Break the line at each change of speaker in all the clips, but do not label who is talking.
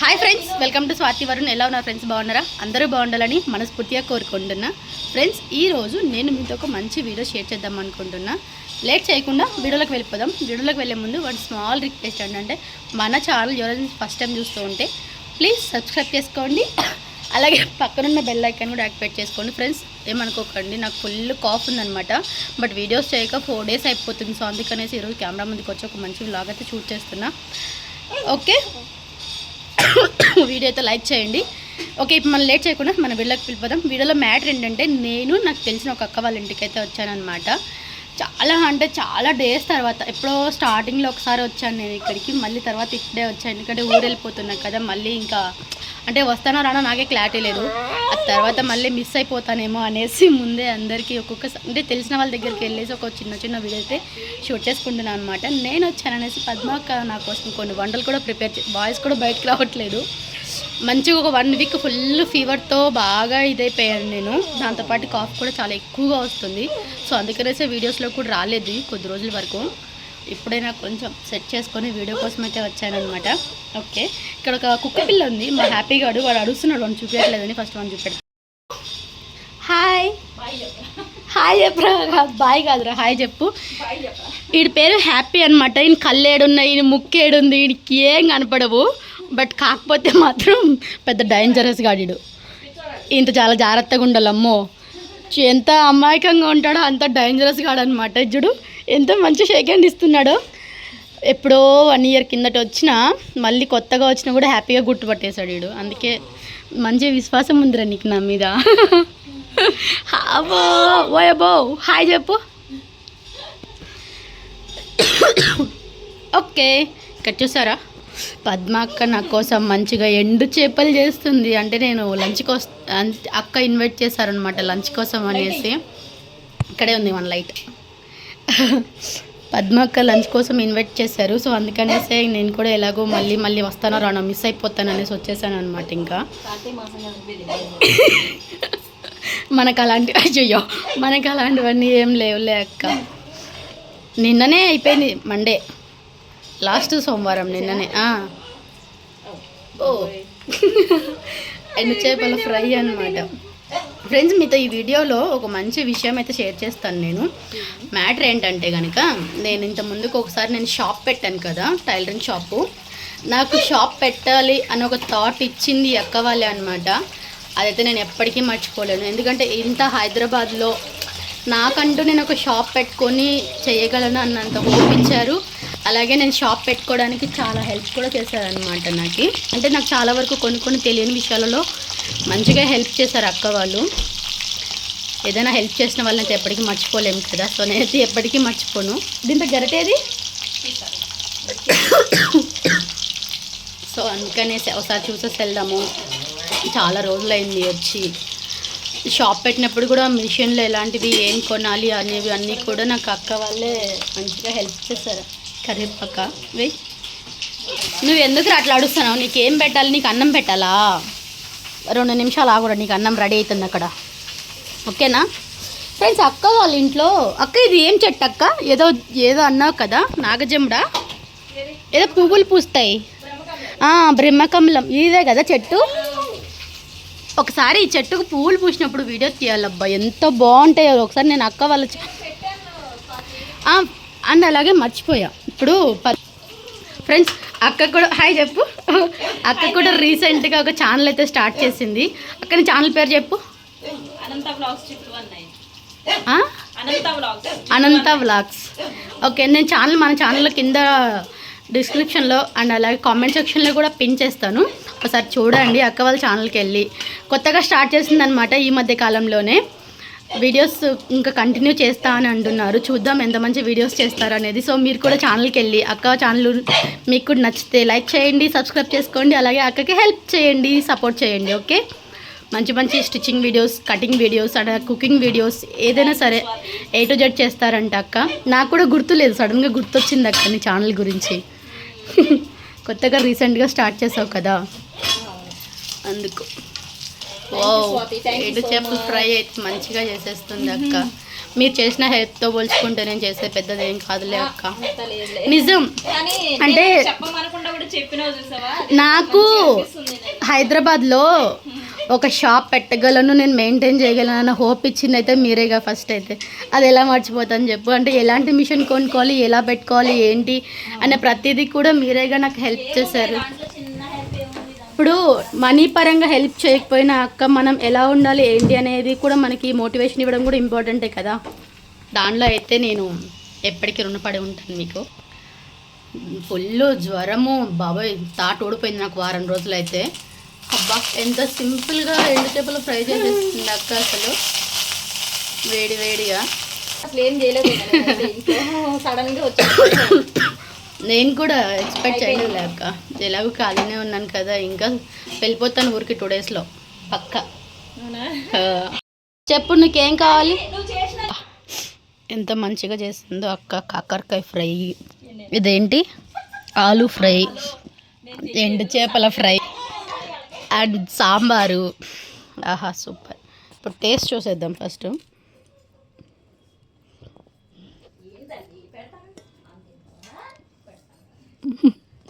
Hi friends welcome to Swathi Varun ఎలా ఉన్నారు friends బాగున్నారా? అందరూ బాగుండాలని మనస్ఫూర్తిగా కోరుకుంటున్నా. ఫ్రెండ్స్ ఈరోజు నేను మీతో ఒక మంచి వీడియో షేర్ చేద్దాం అనుకుంటున్నా. లేట్ చేయకుండా వీడియోలోకి వెళ్ళిపోదాం. వీడియోలోకి వెళ్ళే ముందు వన్ స్మాల్ రిక్వెస్ట్ ఏంటంటే మన ఛానల్ ఎవరైనా ఫస్ట్ టైం చూస్తూ ఉంటే ప్లీజ్ సబ్స్క్రైబ్ చేసుకోండి. అలాగే పక్కనున్న బెల్ ఐకాన్ కూడా యాక్టివేట్ చేసుకోండి. ఫ్రెండ్స్ ఏమనుకోకండి నాకు ఫుల్ కాఫ్ ఉందనమాట బట్ వీడియోస్ చేయక ఫోర్ డేస్ అయిపోతుంది. సో అందుకనేసి ఈరోజు కెమెరా ముందుకు వచ్చి ఒక మంచి వ్లాగ్ అయితే షూట్ చేస్తున్నా. ఓకే వీడియో అయితే లైక్ చేయండి. ఓకే ఇప్పుడు మనం లేట్ చేయకుండా మన వీళ్ళకి పిలిపోదాం వీడియోలో మ్యాటర్ ఏంటంటే నేను నాకు తెలిసిన ఒక అక్క వాళ్ళ ఇంటికి అయితే వచ్చానమాట చాలా అంటే చాలా డేస్ తర్వాత ఎప్పుడో స్టార్టింగ్లో ఒకసారి వచ్చాను నేను ఇక్కడికి మళ్ళీ తర్వాత ఇక్కడే వచ్చాను. ఎందుకంటే ఊరు వెళ్ళిపోతున్నా కదా మళ్ళీ ఇంకా అంటే వస్తానో రానో నాకే క్లారిటీ లేదు. ఆ తర్వాత మళ్ళీ మిస్ అయిపోతానేమో అనేసి ముందే అందరికీ ఒక్కొక్క అంటే తెలిసిన వాళ్ళ దగ్గరికి వెళ్ళేసి ఒక చిన్న చిన్న వీడియో అయితే షూట్ చేసుకుంటున్నాను అనమాట నేను వచ్చాననేసి పద్మాక నా కోసం కొన్ని వంటలు కూడా ప్రిపేర్ చే వాయిస్ కూడా బయటకు రావట్లేదు. మంచిగా ఒక వన్ వీక్ ఫుల్ ఫీవర్తో బాగా ఇదైపోయాను నేను. దాంతోపాటు కాఫ్ కూడా చాలా ఎక్కువగా వస్తుంది. సో అందుకనేసే వీడియోస్లో కూడా రాలేదు కొద్ది రోజుల వరకు. ఇప్పుడే నాకు కొంచెం సెట్ చేసుకొని వీడియో కోసం అయితే వచ్చానమాట ఓకే. ఇక్కడ ఒక కుక్క పిల్ల ఉంది. మా హ్యాపీ గాడు వాడు అడుగుతున్నాడు. వాడు చూపించట్లేదని ఫస్ట్ వాడిని చూపెడతాను హాయ్. హాయ్ చెప్పరా. బాయ్ కాదురా. హాయ్ చెప్పు. వీడి పేరు హ్యాపీ అనమాట ఈయన కళ్ళేడున్నాయి ఈయన ముక్కేడుంది వీడికి ఏం కనపడవు. బట్ కాకపోతే మాత్రం పెద్ద డేంజరస్ గాడిడు ఇంత చాలా జాగ్రత్తగా ఉండాలి అమ్మో. ఎంత అమాయకంగా ఉంటాడో అంత డేంజరస్ గాడు అనమాట చూడు ఎంత మంచి షేక్ హ్యాండ్ ఇస్తున్నాడో. ఎప్పుడో వన్ ఇయర్ కిందట వచ్చినా మళ్ళీ కొత్తగా వచ్చినా కూడా హ్యాపీగా గుర్తుపట్టేశాడు వీడు. అందుకే మంచి విశ్వాసం ఉందిరా నీకు నా మీద. అబ్బో ఓయబో హాయ్ చెప్పు. ఓకే ఇక్కడ చూసారా? పద్మాక్క నా కోసం మంచిగా ఎండు చేపలు చేస్తుంది. అంటే నేను లంచ్ కోసం అక్క ఇన్వైట్ చేశారనమాట లంచ్ కోసం అనేసి. ఇక్కడే ఉంది మన లైట్. పద్మాక్క లంచ్ కోసం ఇన్వైట్ చేశారు. సో అందుకనేసే నేను కూడా ఎలాగో మళ్ళీ మళ్ళీ వస్తానో రానో మిస్ అయిపోతాను అనేసి వచ్చేసాను అనమాట ఇంకా. మనకు అలాంటి అయ్యో మనకు అలాంటివన్నీ ఏం లేవులే అక్క. నిన్ననే అయిపోయింది మండే. లాస్ట్ సోమవారం నిన్ననే. ఓ. ఎన్ని చేపల ఫ్రై అనమాట ఫ్రెండ్స్ మీతో ఈ వీడియోలో ఒక మంచి విషయం అయితే షేర్ చేస్తాను నేను. మ్యాటర్ ఏంటంటే కనుక నేను ఇంత ముందుకు ఒకసారి నేను షాప్ పెట్టాను కదా టైలరింగ్ షాపు. నాకు షాప్ పెట్టాలి అని ఒక థాట్ ఇచ్చింది ఈ అక్క వాళ్ళే అనమాట అదైతే నేను ఎప్పటికీ మర్చిపోలేను. ఎందుకంటే ఇంత హైదరాబాద్లో నాకంటూ నేను ఒక షాప్ పెట్టుకొని చేయగలను అన్నంత హోప్ ఇచ్చారు. అలాగే నేను షాప్ పెట్టుకోవడానికి చాలా హెల్ప్ కూడా చేశారనమాట నాకు. అంటే నాకు చాలా వరకు కొన్ని కొన్ని తెలియని విషయాలలో మంచిగా హెల్ప్ చేశారు అక్క వాళ్ళు. ఏదైనా హెల్ప్ చేసిన వాళ్ళని అయితే ఎప్పటికీ మర్చిపోలేము కదా. సో నేనైతే ఎప్పటికీ మర్చిపోను. దీంతో గరిటేది సో అందుకనేసి ఒకసారి చూసేసి వెళ్దాము. చాలా రోజులైంది వచ్చి. షాప్ పెట్టినప్పుడు కూడా మిషన్లు ఎలాంటివి ఏం కొనాలి అనేవి అన్నీ కూడా నాకు అక్క వాళ్ళే మంచిగా హెల్ప్ చేశారు. కరివేపాక. వే నువ్వు ఎందుకు అట్లా అడుస్తున్నావు నీకు ఏం పెట్టాలి? నీకు అన్నం పెట్టాలా? రెండు నిమిషాలు ఆగురా నీకు అన్నం రెడీ అవుతుంది అక్కడ. ఓకేనా? ఫ్రెండ్స్ అక్క వాళ్ళ ఇంట్లో అక్క ఇది ఏం చెట్టు అక్క? ఏదో ఏదో అన్నావు కదా నాగజముడా? ఏదో పువ్వులు పూస్తాయి. బ్రహ్మకమలం. ఇదే కదా చెట్టు? ఒకసారి ఈ చెట్టుకు పువ్వులు పూసినప్పుడు వీడియో తీయాలబ్బా. ఎంత బాగుంటాయో. ఒకసారి నేను అక్క వాళ్ళ అండ్ అలాగే మర్చిపోయా. ఇప్పుడు ఫ్రెండ్స్ అక్క కూడా హాయ్ చెప్పు. అక్క కూడా రీసెంట్గా ఒక ఛానల్ అయితే స్టార్ట్ చేసింది. అక్క నీ ఛానల్ పేరు చెప్పు.
Anantha blogs Anantha
vlogs okay నేను ఛానల్ మన ఛానల్ కింద డిస్క్రిప్షన్లో అండ్ అలాగే కామెంట్ సెక్షన్లో కూడా పిన్ చేస్తాను. ఒకసారి చూడండి అక్క వాళ్ళ ఛానల్కి వెళ్ళి. కొత్తగా స్టార్ట్ చేసిందనమాట ఈ మధ్య కాలంలోనే. వీడియోస్ ఇంకా కంటిన్యూ చేస్తా అని అంటున్నారు. చూద్దాం ఎంత మంచి వీడియోస్ చేస్తారు అనేది. సో మీరు కూడా ఛానల్కి వెళ్ళి అక్క ఛానల్ మీకు కూడా నచ్చితే లైక్ చేయండి సబ్స్క్రైబ్ చేసుకోండి అలాగే అక్కకి హెల్ప్ చేయండి సపోర్ట్ చేయండి ఓకే మంచి మంచి stitching videos cutting videos and cooking videos ఏదైనా సరే ఏ టు జెడ్ చేస్తారంట అక్క. నాకు కూడా గుర్తులేదు సడన్గా గుర్తొచ్చింది అక్క నీ ఛానల్ గురించి. కొత్తగా రీసెంట్గా స్టార్ట్ చేసావు కదా. అందుకు. ఏడు చేపల. ఫ్రై అయితే మంచిగా చేసేస్తుంది అక్క. మీరు చేసిన హెల్ప్తో పోల్చుకుంటే నేను చేసే పెద్దది ఏం కాదులే అక్క. నిజం. అంటే- నాకు. హైదరాబాద్లో ఒక షాప్ పెట్టగలను నేను మెయింటైన్ చేయగలను అన్న హోప్ ఇచ్చింది అయితే మీరేగా ఫస్ట్ అయితే. అది ఎలా మర్చిపోతాను చెప్పు. అంటే ఎలాంటి మిషన్ కొనుక్కోవాలి ఎలా పెట్టుకోవాలి ఏంటి అనే ప్రతిదీ కూడా మీరేగా నాకు హెల్ప్ చేశారు. ఇప్పుడు మనీ పరంగా హెల్ప్ చేయకపోయినా అక్క మనం ఎలా ఉండాలి ఏంటి అనేది కూడా మనకి మోటివేషన్ ఇవ్వడం కూడా ఇంపార్టెంటే కదా? దానిలో అయితే నేను ఎప్పటికీ రుణపడి ఉంటాను మీకు. ఫుల్ జ్వరము బాబాయ్ తాట ఓడిపోయింది నాకు వారం రోజులు అయితే అబ్బా ఎంత సింపుల్గా ఎండు చేపలు ఫ్రై చేసేస్తుంది అక్క అసలు. వేడి వేడిగా.
అసలు ఏం చేయలేదు సడన్గా వచ్చి
నేను కూడా ఎక్స్పెక్ట్ చేయలేదు అక్క. ఎలాగో ఖాళీనే ఉన్నాను కదా ఇంకా వెళ్ళిపోతాను ఊరికి టూ డేస్లో పక్క. చెప్పు నీకేం కావాలి? ఎంత మంచిగా చేస్తుందో అక్క కాకరకాయ ఫ్రై. ఇదేంటి? ఆలు ఫ్రై. ఎండు చేపల ఫ్రై. అండ్ సాంబారు. ఆహా సూపర్. ఇప్పుడు టేస్ట్ చూసేద్దాం ఫస్ట్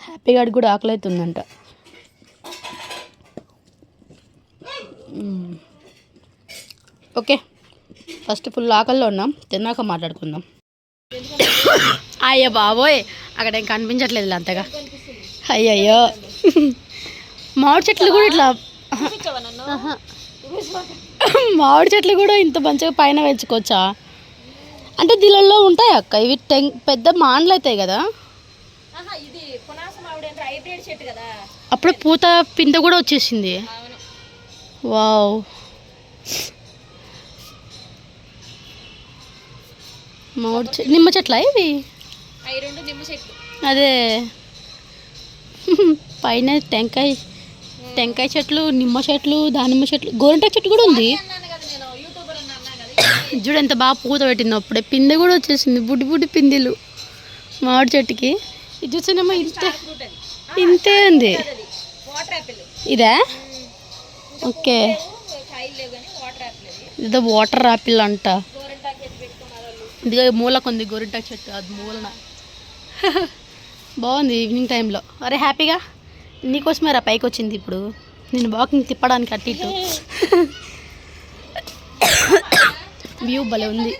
హ్యాపీగా కూడా ఆకలి అవుతుందంట. ఓకే. ఫస్ట్ ఫుల్ ఆకలిలో ఉన్నాం. తిన్నాక మాట్లాడుకుందాం. అయ్యో బాబోయ్. అక్కడ ఏం కనిపించట్లేదు అంతగా. అయ్యయ్యో. మామిడి చెట్లు కూడా ఇట్లా. మామిడి చెట్లు కూడా ఇంత మంచిగా పైన పెంచుకోవచ్చా? అంటే దీనిలో ఉంటాయి అక్క? ఇవి టెం పెద్ద మాండ్లు అవుతాయి కదా.
ఇది పునాస మామిడి అంటే హైబ్రిడ్ చెట్టు కదా.
అప్పుడు పూత పింద కూడా వచ్చేసింది. వావ్. మామిడి చె నిమ్మ చెట్ల ఇవి?
అవి రెండు నిమ్మ చెట్లు.
అదే. పైన టెంకాయ టెంకాయ చెట్లు నిమ్మ చెట్లు దానిమ్మ చెట్లు గోరింటాకు చెట్టు కూడా ఉంది. చూడు ఎంత బాగా పూత పెట్టింది అప్పుడే పిందె కూడా వచ్చేసింది బుడ్డి బుడ్డి పిందెలు మామిడి చెట్టుకి. ఇది చూసినమ్మా ఇంతే ఇంతే ఉంది. ఇదే? ఓకే.
వాటర్ యాపిల్
ఇదో వాటర్ ఆపిల్ అంట. ఇదిగో మూలకు ఉంది గోరింటాకు చెట్టు అది మూలన. బాగుంది ఈవినింగ్ టైంలో. అరే హ్యాపీగా? నీకోసమే రా పైకి వచ్చింది ఇప్పుడు. నేను వాకింగ్ తిప్పడానికి అటు ఇటు. వ్యూ భలే ఉంది.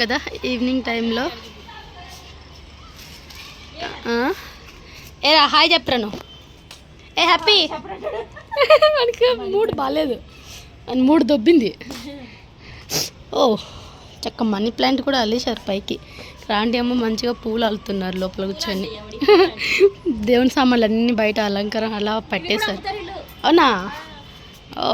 కదా ఈవినింగ్ టైంలో? ఏ రా హాయ్ చెప్పరాను ఏ హ్యాపీ? మనకి మూడు బాగాలేదు అని మూడు దొబ్బింది. ఓ చక్క మనీ ప్లాంట్ కూడా అల్లేశారు పైకి. రాంటి అమ్మ మంచిగా పూలు అల్లుతున్నారు లోపల కూర్చొని. దేవుని సామాన్లు అన్నీ బయట అలంకారం అలా పెట్టేశారు. అవునా? ఓ.